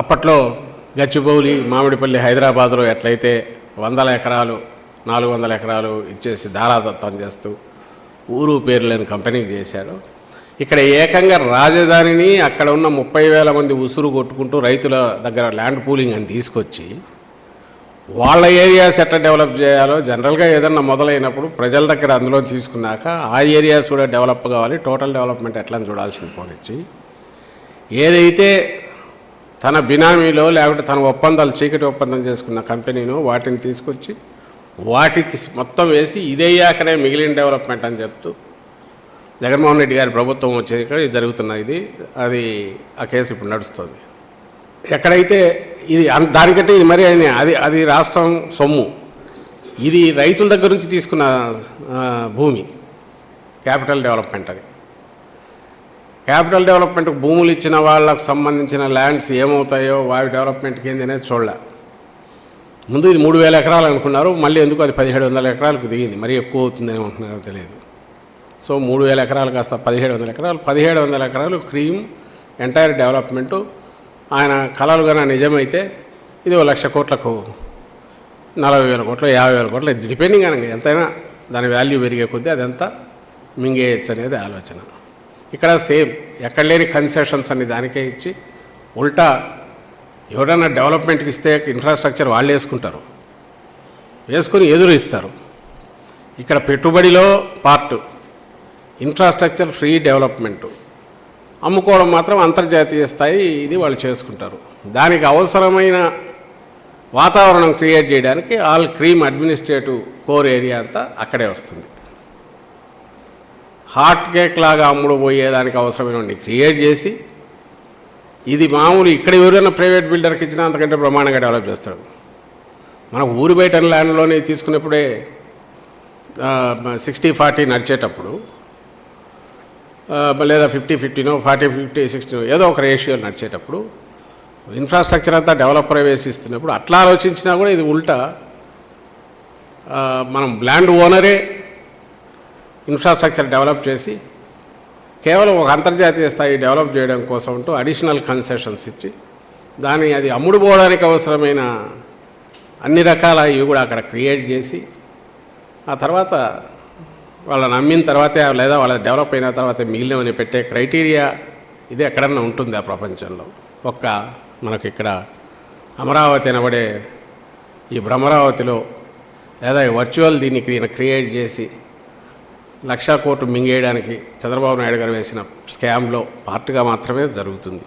అప్పట్లో గచ్చిబౌలి మామిడిపల్లి హైదరాబాద్లో ఎట్లయితే వందల ఎకరాలు నాలుగు వందల ఎకరాలు ఇచ్చేసి ధారాదత్తం చేస్తూ ఊరు పేరు లేని కంపెనీకి చేశారు. ఇక్కడ ఏకంగా రాజధానిని అక్కడ ఉన్న ముప్పై వేల మంది ఉసురు కొట్టుకుంటూ రైతుల దగ్గర ల్యాండ్ పూలింగ్ అని తీసుకొచ్చి వాళ్ళ ఏరియాస్ ఎట్లా డెవలప్ చేయాలో జనరల్గా ఏదన్నా మొదలైనప్పుడు ప్రజల దగ్గర అందులో తీసుకున్నాక ఆ ఏరియాస్ కూడా డెవలప్ కావాలి టోటల్ డెవలప్మెంట్ ఎట్లా చూడాల్సింది పోనిచ్చి. ఏదైతే తన బినామీలో లేకుంటే తన ఒప్పందాలు చీకటి ఒప్పందం చేసుకున్న కంపెనీను వాటిని తీసుకొచ్చి వాటికి మొత్తం వేసి ఇదయ్యాకనే మిగిలిన డెవలప్మెంట్ అని చెప్తూ జగన్మోహన్ రెడ్డి గారి ప్రభుత్వం వచ్చాక జరుగుతున్న ఇది. అది ఆ కేసు ఇప్పుడు నడుస్తుంది. ఎక్కడైతే ఇది దానికంటే ఇది మరి అయినా అది అది రాష్ట్రం సొమ్ము. ఇది రైతుల దగ్గర నుంచి తీసుకున్న భూమి. క్యాపిటల్ డెవలప్మెంట్ అని క్యాపిటల్ డెవలప్మెంట్ భూములు ఇచ్చిన వాళ్ళకు సంబంధించిన ల్యాండ్స్ ఏమవుతాయో వాటి డెవలప్మెంట్కి ఏంది అనేది చూడలే. ముందు ఇది మూడు వేల ఎకరాలు అనుకున్నారు మళ్ళీ ఎందుకు అది పదిహేడు వందల ఎకరాలకు దిగింది? మరీ ఎక్కువ అవుతుందని అనుకున్నారో తెలియదు. సో మూడు వేల ఎకరాలు కాస్త పదిహేడు వందల ఎకరాలు పదిహేడు వందల ఎకరాలు క్రీమ్ ఎంటైర్ డెవలప్మెంటు. ఆయన కళలు కన్నా నిజమైతే ఇది ఓ లక్ష కోట్లకు నలభై వేల కోట్లు యాభై వేల కోట్లు డిపెండింగ్ అనగా ఎంతైనా దాని వాల్యూ పెరిగే కొద్దీ అదంతా మింగేయచ్చు అనేది ఆలోచన. ఇక్కడ సేమ్ ఎక్కడ లేని కన్సెషన్స్ అన్ని దానికే ఇచ్చి ఉల్టా ఎవరైనా డెవలప్మెంట్కి ఇస్తే ఇన్ఫ్రాస్ట్రక్చర్ వాళ్ళు వేసుకుంటారు. వేసుకొని ఎదురు ఇస్తారు. ఇక్కడ పెట్టుబడిలో పార్ట్ ఇన్ఫ్రాస్ట్రక్చర్ ఫ్రీ డెవలప్మెంట్ అమ్ముకోవడం మాత్రం అంతర్జాతీయ స్థాయి ఇది వాళ్ళు చేసుకుంటారు. దానికి అవసరమైన వాతావరణం క్రియేట్ చేయడానికి all cream administrative core area అంతా అక్కడే వస్తుంది. హార్ట్ కేక్ లాగా అమ్ముడు పోయేదానికి అవసరమైనవన్నీ క్రియేట్ చేసి ఇది మామూలు ఇక్కడ ఎవరైనా ప్రైవేట్ బిల్డర్కి ఇచ్చినా అంతకంటే ప్రమాణంగా డెవలప్ చేస్తాడు. మన ఊరు బయట ల్యాండ్లోనే తీసుకున్నప్పుడే సిక్స్టీ ఫార్టీ నడిచేటప్పుడు లేదా ఫిఫ్టీ ఫిఫ్టీనో ఫార్టీ ఫిఫ్టీ సిక్స్టీనో ఏదో ఒక రేషియో నడిచేటప్పుడు ఇన్ఫ్రాస్ట్రక్చర్ అంతా డెవలప్ ప్రవేశిస్తున్నప్పుడు అట్లా ఆలోచించినా కూడా ఇది ఉల్టా మనం ల్యాండ్ ఓనరే ఇన్ఫ్రాస్ట్రక్చర్ డెవలప్ చేసి కేవలం ఒక అంతర్జాతీయ స్థాయి డెవలప్ చేయడం కోసం అంటూ అడిషనల్ కన్సెషన్స్ ఇచ్చి దాన్ని అది అమ్ముడు పోవడానికి అవసరమైన అన్ని రకాల ఇవి కూడా అక్కడ క్రియేట్ చేసి ఆ తర్వాత వాళ్ళని అమ్మిన తర్వాతే లేదా వాళ్ళ డెవలప్ అయిన తర్వాత మిగిలినవని పెట్టే క్రైటీరియా ఇది ఎక్కడన్నా ఉంటుంది ఆ ప్రపంచంలో. ఒక్క మనకి ఇక్కడ అమరావతి అనబడే ఈ భ్రమరావతిలో లేదా ఈ వర్చువల్ దీన్ని క్రియేట్ చేసి లక్షా కోట్లు మింగేయడానికి చంద్రబాబు నాయుడు గారు వేసిన స్కామ్లో పార్ట్గా మాత్రమే జరుగుతుంది.